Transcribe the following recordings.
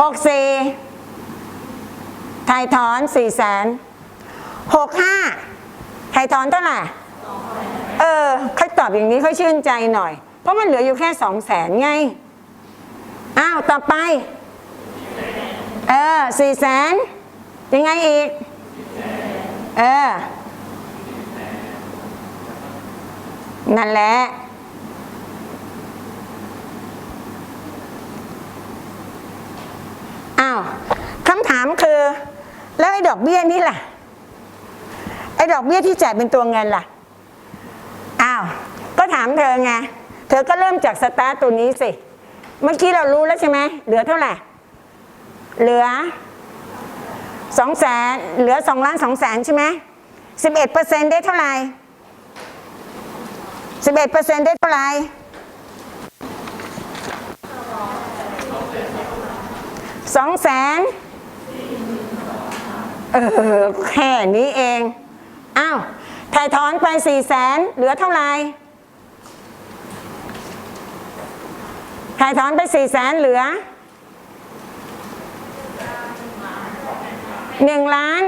หกสี่ถ่ายถอนสี่แสนหกห้าถ่ายถอนเท่าไหร่เออค่อยตอบอย่างนี้ค่อยชื่นใจหน่อย เพราะมันเหลืออยู่แค่สองแสนไง อ้าว ต่อไป เออสี่แสนยังไงอีก เออ นั่นแหละ อ้าวคำถามคือ แล้วไอ้ดอกเบี้ยนี่ล่ะ ไอ้ดอกเบี้ยที่จ่ายเป็นตัวเงินล่ะ อ้าว ก็ถามเธอไง เธอก็เริ่มจากสตาร์ตตัวนี้สิ เมื่อกี้เรารู้แล้วใช่ไหม เหลือเท่าไหร่ เหลือสองแสน เหลือสองล้านสองแสนใช่ไหมสิบเอ็ดเปอร์เซ็นได้เท่าไหร่สิบเอ็ดเปอร์เซ็นได้เท่าไหร่สองแสน เออ แค่นี้เอง อ้าว ถ่ายถอนไปสี่แสนเหลือเท่าไหร่ ถ่ายถอนไปสี่แสนเหลือหนึ่งล้าน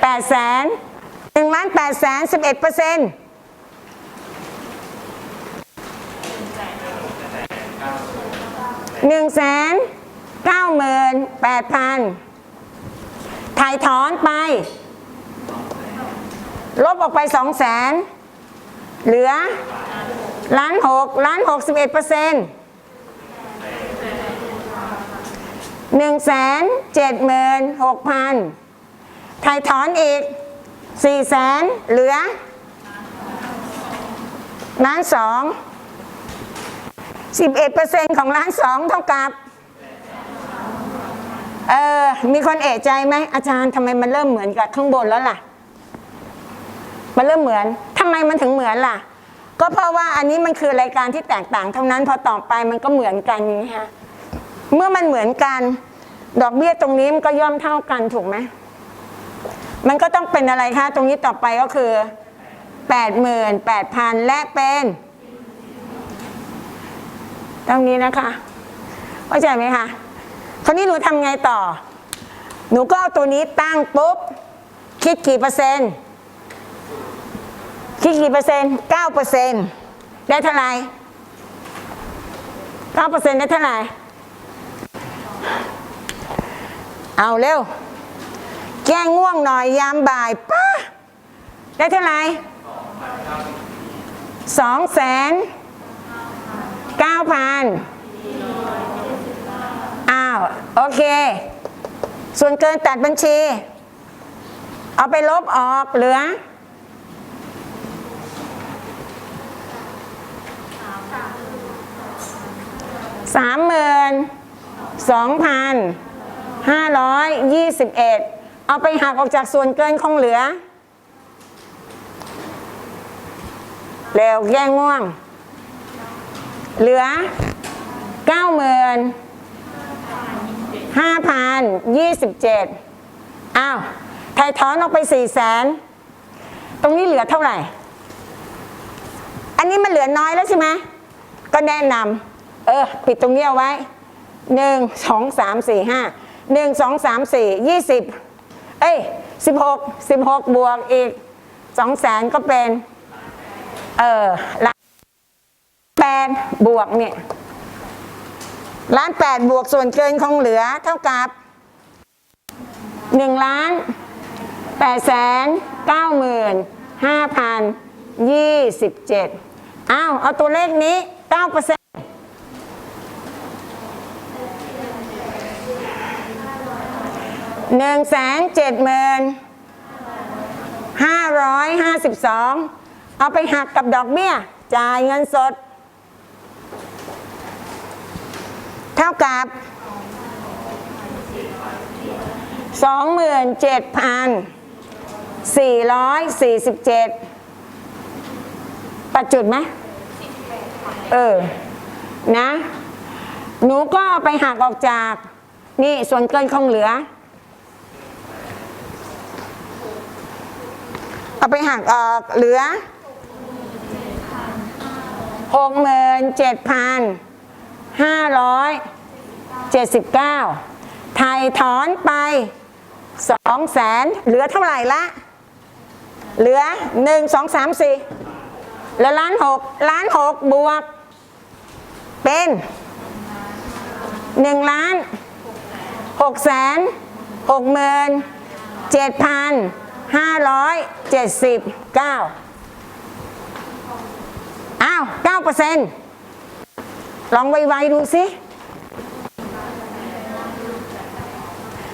แปดแสนหนึ่งล้านแปดแสนสิบเอ็ดเปอร์เซ็นต์หนึ่งแสนเก้าหมื่นแปดพัน ถ่ายถอนไป ลบออกไปสองแสนเหลือล้านหกล้านหกสิบเอ็ดเปอร์เซ็นต์หนึ่งแสนเจ็ดหมื่นหกพันถ่ายถอนอีกสี่แสนเหลือล้านสองสิบเอ็ดเปอร์เซ็นต์ของล้านสองเท่ากับ เออ มีคนเอะใจไหมอาจารย์ทำไมมันเริ่มเหมือนกับข้างบนแล้วล่ะ มันเริ่มเหมือนทำไมมันถึงเหมือนล่ะ ก็เพราะว่าอันนี้มันคือรายการที่แตกต่างเท่านั้นพอต่อไปมันก็เหมือนกันไงฮะเมื่อมันเหมือนกัน ดอกเบี้ยตรงนี้มันก็ย่อมเท่ากันถูกไหมมันก็ต้องเป็นอะไรคะตรงนี้ต่อไปก็คือแปดหมื่นแปดพันและเป็นตรงนี้นะคะเข้าใจไหมคะาวนี้หนูทำไงต่อ หนูก็เอาตัวนี้ตั้งปุ๊บ คิดกี่เปอร์เซ็นต์ คิดกี่เปอร์เซ็นต์เก้าเปอร์เซ็นต์ได้เท่าไหร่เก้าเปอร์เซ็นต์ได้เท่าไหร่ เอาเร็ว แก้ง่วงหน่อยยามบ่ายป้าได้เท่าไหร่สองแสนเก้าพัน โอเค ส่วนเกินตัดบัญชี เอาไปลบออกเหลือสามหมื่นสองพันห้าร้อยยี่สิบเอ็ดเอาไปหักออกจากส่วนเกินคงเหลือเร็วแย่ง่วง เหลือเก้าหมื่น ห้าพันยี่สิบเจ็ดอ้าวไทยถอนออกไปสี่แสนตรงนี้เหลือเท่าไหร่ อันนี้มันเหลือน้อยแล้วใช่ไหมก็แนะนำเออ ปิดตรงนี้เอาไว้หนึ่งสองสามสี่ห้าหนึ่งสองสามสี่ยี่สิบเอ้ยสิบหกสิบหกบวกอีกสองแสนก็เป็น เออล้านแปดบวกเนี่ย ล้านแปดบวกส่วนเกินคงเหลือเท่ากับหนึ่งล้านแปดแสนเก้าหมื่นห้าพันยี่สิบเจ็ดอ้าว เอาตัวเลขนี้เก้าเปอร์เซ็นต์หนึ่งแสนเจ็ดหมื่นห้าร้อยห้าสิบสองเอาไปหักกับดอกเบี้ย จ่ายเงินสด เท่ากับสองหมื่นเจ็ดพันสี่ร้อยสี่สิบเจ็ดปัดจุดไหมเออ นะ หนูก็ไปหักออกจาก นี่ส่วนเกินคงเหลือ เอาไปหักออกเหลือห ห้าร้อยเจ็ดสิบเก้าไทยถอนไปสองแสนเหลือเท่าไหร่ละ เหลือหนึ่งสองสามสี่แล้วล้านหกล้านหกบวก เป็นหนึ่งล้านหกแสนหกหมื่นเจ็ดพันห้าร้อยเจ็ดสิบเก้าอ้าวเก้าเปอร์เซ็นต์ ลองไวๆดูสิ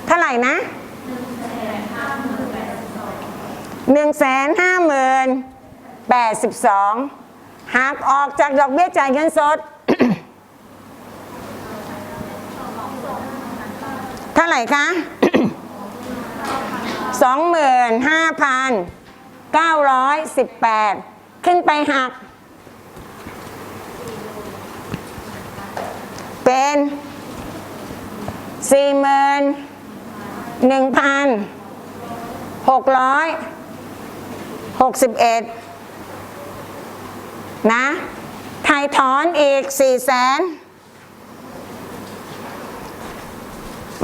เท่าไหร่นะหนึ่งแสนห้าหมื่นแปดสิบสองหากออกจากดอกเบี้ยจ่ายเงินสด เท่าไหร่คะสองหมื่นห้าพันเก้าร้อยสิบแปดขึ้นไปหัก เป็น สี่หมื่นหนึ่งพันหกร้อยหกสิบเอ็ดนะไทยถอนอีกสี่แสน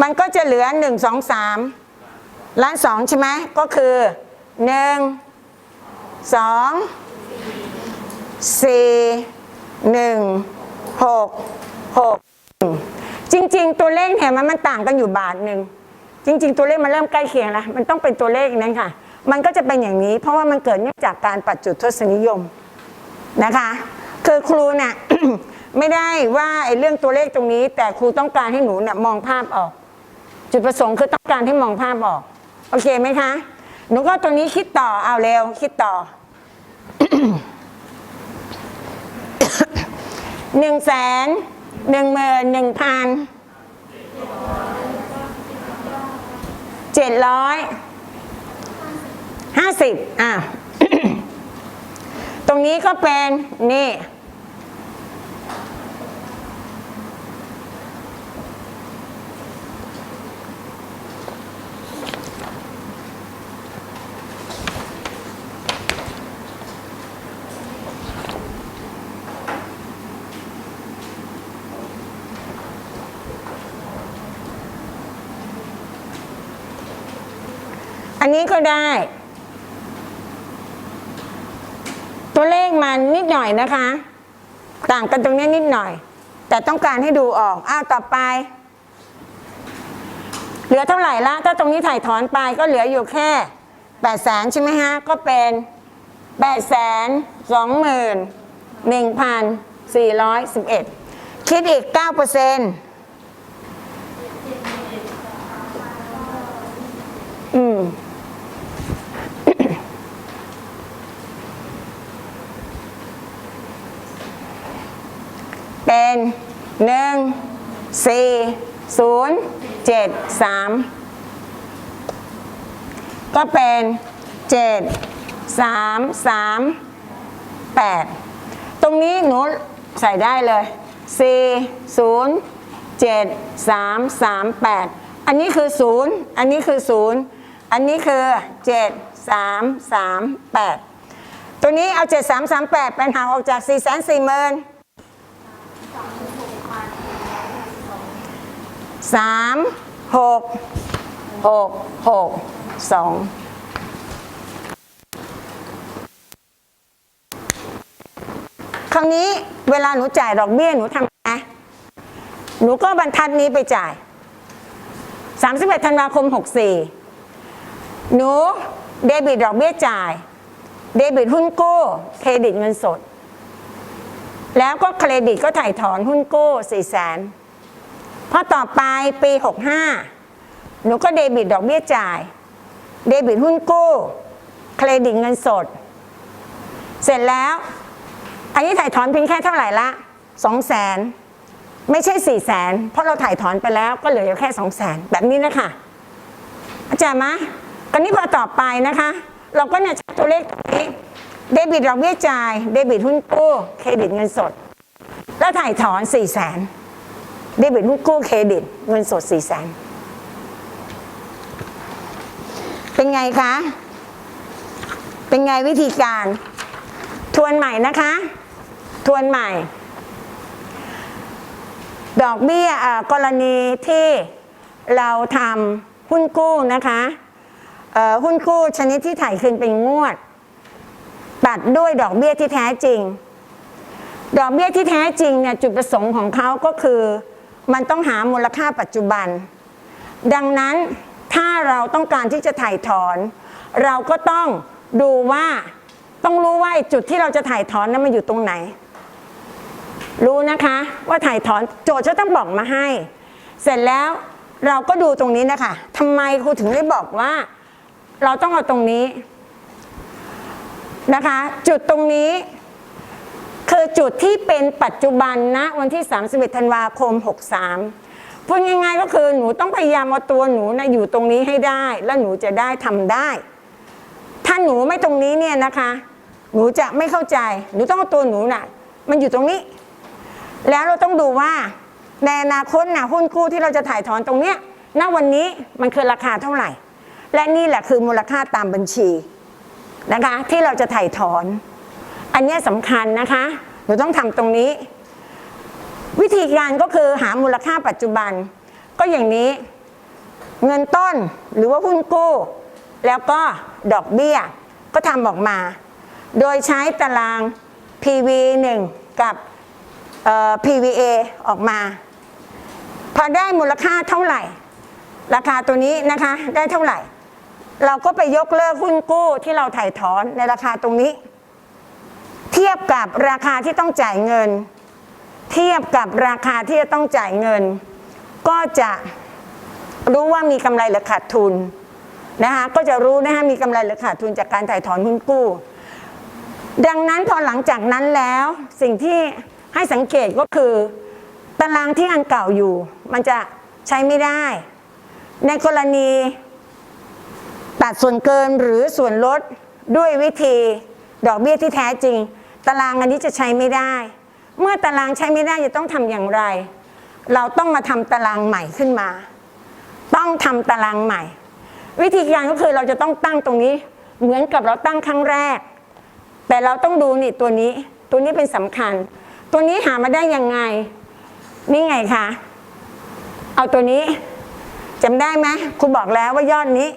มันก็จะเหลือหนึ่งสองสามล้านสองใช่ไหมก็คือหนึ่งสองสี่หนึ่งหกหก จริง ๆ ตัวเลขเนี่ยมันมันต่างกันอยู่บาทหนึ่งจริง ๆ ตัวเลขมันเริ่มใกล้เคียงแล้วมันต้องเป็นตัวเลขนั้นค่ะ มันก็จะเป็นอย่างนี้ เพราะว่ามันเกิดเนื่องจากการปัจจุทศนิยมนะคะคือครูเนี่ยไม่ได้ว่าไอ้เรื่องตัวเลขตรงนี้ แต่ครูต้องการให้หนูเนี่ยมองภาพออก จุดประสงค์คือต้องการให้มองภาพออก โอเคไหมคะหนูก็ตัวนี้คิดต่อเอาเร็วคิดต่อหนึ่งแสน หนึ่งหมื่นหนึ่งพันเจ็ดร้อยห้าสิบอะ ตรงนี้ก็เป็นนี่ นี้ก็ได้ ตัวเลขมันนิดหน่อยนะคะ ต่างกันตรงนี้นิดหน่อย แต่ต้องการให้ดูออก อ้าวต่อไป เหลือเท่าไหร่ละถ้าตรงนี้ถ่ายถอนไปก็เหลืออยู่แค่แปดแสนใช่ไหมฮะ ก็เป็นแปดแสนสองหมื่นหนึ่งพันสี่ร้อยสิบเอ็ดคิดอีกเก้าเปอร์เซ็นต์อืม เป็นหนึ่งสี่ศูนย์ เจ็ดสามก็เป็นเจ็ดสามสามแปดตรงนี้หนูใส่ได้เลยสี่ศูนย์เจ็ดสามสามแปดอันนี้คือศูนย์อันนี้คือศูนย์อันนี้คือเจ็ดสามสามแปดตัวนี้เอาเจ็ดสามสามแปดเป็นหางออกจากสี่แสนสี่หมื่น สามหกหกหกสองคราวนี้เวลาหนูจ่ายดอกเบี้ยหนูทำไงหนูก็บรรทัดนี้ไปจ่าย 31 ธันวาคม 64 หนูเดบิตดอกเบี้ยจ่าย เดบิตหุ้นกู้ เครดิตเงินสด แล้วก็เครดิตก็ถ่ายถอนหุ้นกู้4แสน พอต่อไปปี 65 หนูก็เดบิตดอกเบี้ยจ่าย เดบิตหุ้นกู้ เครดิตเงินสด เสร็จแล้ว อันนี้ถ่ายถอนเพียงแค่เท่าไหร่ละ2 0 0แสนไม่ใช่4 0 0แสนเพราะเราถ่ายถอนไปแล้วก็เหลือแค่2 0 0แสนแบบนี้นะคะอาจารย์มะก็นี้พอต่อไปนะคะ เราก็เนี่ยใช้ตัวเลขตรงนี้เดบิตดอกเบี้ยจ่าย เดบิตหุ้นกู้เครดิตเงินสด แล้วถ่ายถอน4 0 0แสน เดบิตหุ้นกู้เครดิตเงินสด4แสนเป็นไงคะ เป็นไงวิธีการ ทวนใหม่นะคะ ทวนใหม่ ดอกเบี้ยกรณีที่เราทำหุ้นกู้นะคะหุ้นกู้ชนิดที่ถ่ายคืนเป็นงวด ตัดด้วยดอกเบี้ยที่แท้จริง ดอกเบี้ยที่แท้จริงเนี่ยจุดประสงค์ของเขาก็คือ มันต้องหามูลค่าปัจจุบัน ดังนั้นถ้าเราต้องการที่จะถ่ายถอน เราก็ต้องดูว่าต้องรู้ว่าจุดที่เราจะถ่ายถอนนั้นมันอยู่ตรงไหน รู้นะคะว่าถ่ายถอนโจทย์จะต้องบอกมาให้ เสร็จแล้วเราก็ดูตรงนี้นะคะทำไมครูถึงได้บอกว่า เราต้องเอาตรงนี้นะคะ จุดตรงนี้ คือจุดที่เป็นปัจจุบันนะวันที่ 31 ธันวาคม 63พูดง่ายๆก็คือหนูต้องพยายามเอาตัวหนูนะอยู่ตรงนี้ให้ได้ แล้วหนูจะได้ทำได้ ถ้าหนูไม่ตรงนี้เนี่ยนะคะ หนูจะไม่เข้าใจ หนูต้องเอาตัวหนูน่ะ มันอยู่ตรงนี้ แล้วเราต้องดูว่าในอนาคตนะหุ้นกู้ที่เราจะถ่ายถอนตรงเนี้ยณวันนี้มันคือราคาเท่าไหร่ และนี่แหละคือมูลค่าตามบัญชีนะคะที่เราจะถ่ายถอน อันนี้สำคัญนะคะหนูต้องทำตรงนี้ วิธีการก็คือหามูลค่าปัจจุบัน ก็อย่างนี้ เงินต้นหรือว่าหุ้นกู้ แล้วก็ดอกเบี้ยก็ทำออกมา โดยใช้ตาราง PV 1กับ PVA ออกมา พอได้มูลค่าเท่าไหร่ ราคาตัวนี้นะคะได้เท่าไหร่ เราก็ไปยกเลิกหุ้นกู้ที่เราถ่ายถอนในราคาตรงนี้ เทียบกับราคาที่ต้องจ่ายเงิน เทียบกับราคาที่จะต้องจ่ายเงิน ก็จะรู้ว่ามีกำไรหรือขาดทุนนะคะก็จะรู้นะคะมีกำไรหรือขาดทุนจากการถ่ายถอนหุ้นกู้ ดังนั้นพอหลังจากนั้นแล้วสิ่งที่ให้สังเกตก็คือ ตารางที่อันเก่าอยู่ มันจะใช้ไม่ได้ ในกรณี ตัดส่วนเกินหรือส่วนลดด้วยวิธีดอกเบี้ยที่แท้จริง ตารางอันนี้จะใช้ไม่ได้ เมื่อตารางใช้ไม่ได้จะต้องทำอย่างไร เราต้องมาทำตารางใหม่ขึ้นมา ต้องทำตารางใหม่ วิธีการก็คือเราจะต้องตั้งตรงนี้ เหมือนกับเราตั้งครั้งแรก แต่เราต้องดูนี่ตัวนี้ ตัวนี้เป็นสำคัญ ตัวนี้หามาได้ยังไง นี่ไงคะเอาตัวนี้จำได้ไหมครูบอกแล้วว่ายอดนี้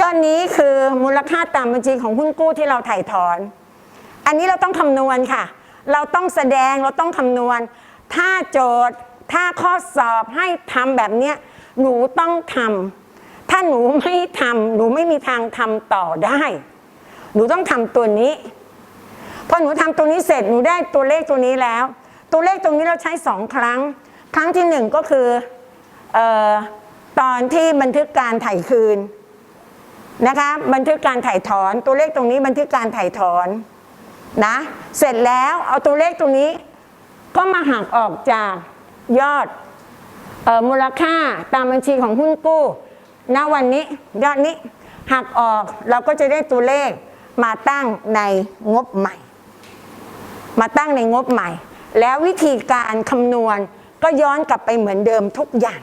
ยอดนี้คือมูลค่าตามบัญชีของหุ้นกู้ที่เราถ่ายถอน อันนี้เราต้องคำนวณค่ะ เราต้องแสดงเราต้องคำนวณ ถ้าโจทย์ ถ้าข้อสอบให้ทำแบบเนี้ยหนูต้องทำถ้าหนูไม่ทำหนูไม่มีทางทำต่อได้ หนูต้องทำตัวนี้พอหนูทำตัวนี้เสร็จหนูได้ตัวเลขตัวนี้แล้ว ตัวเลขตรงนี้เราใช้สองครั้ง ครั้งที่หนึ่งก็คือออตอนที่บันทึกการถ่ายคืนนะคะบันทึกการถ่ายถอนตัวเลขตรงนี้บันทึกการถ่ายถอน นะ เสร็จแล้วเอาตัวเลขตรงนี้ ก็มาหักออกจากยอดออมูลค่าตามบัญชีของหุ้นกู้ณวันนี้ยอดนี้หักออกเราก็จะได้ตัวเลขมาตั้งในงบใหม่ มาตั้งในงบใหม่ แล้ววิธีการคำนวณก็ย้อนกลับไปเหมือนเดิมทุกอย่าง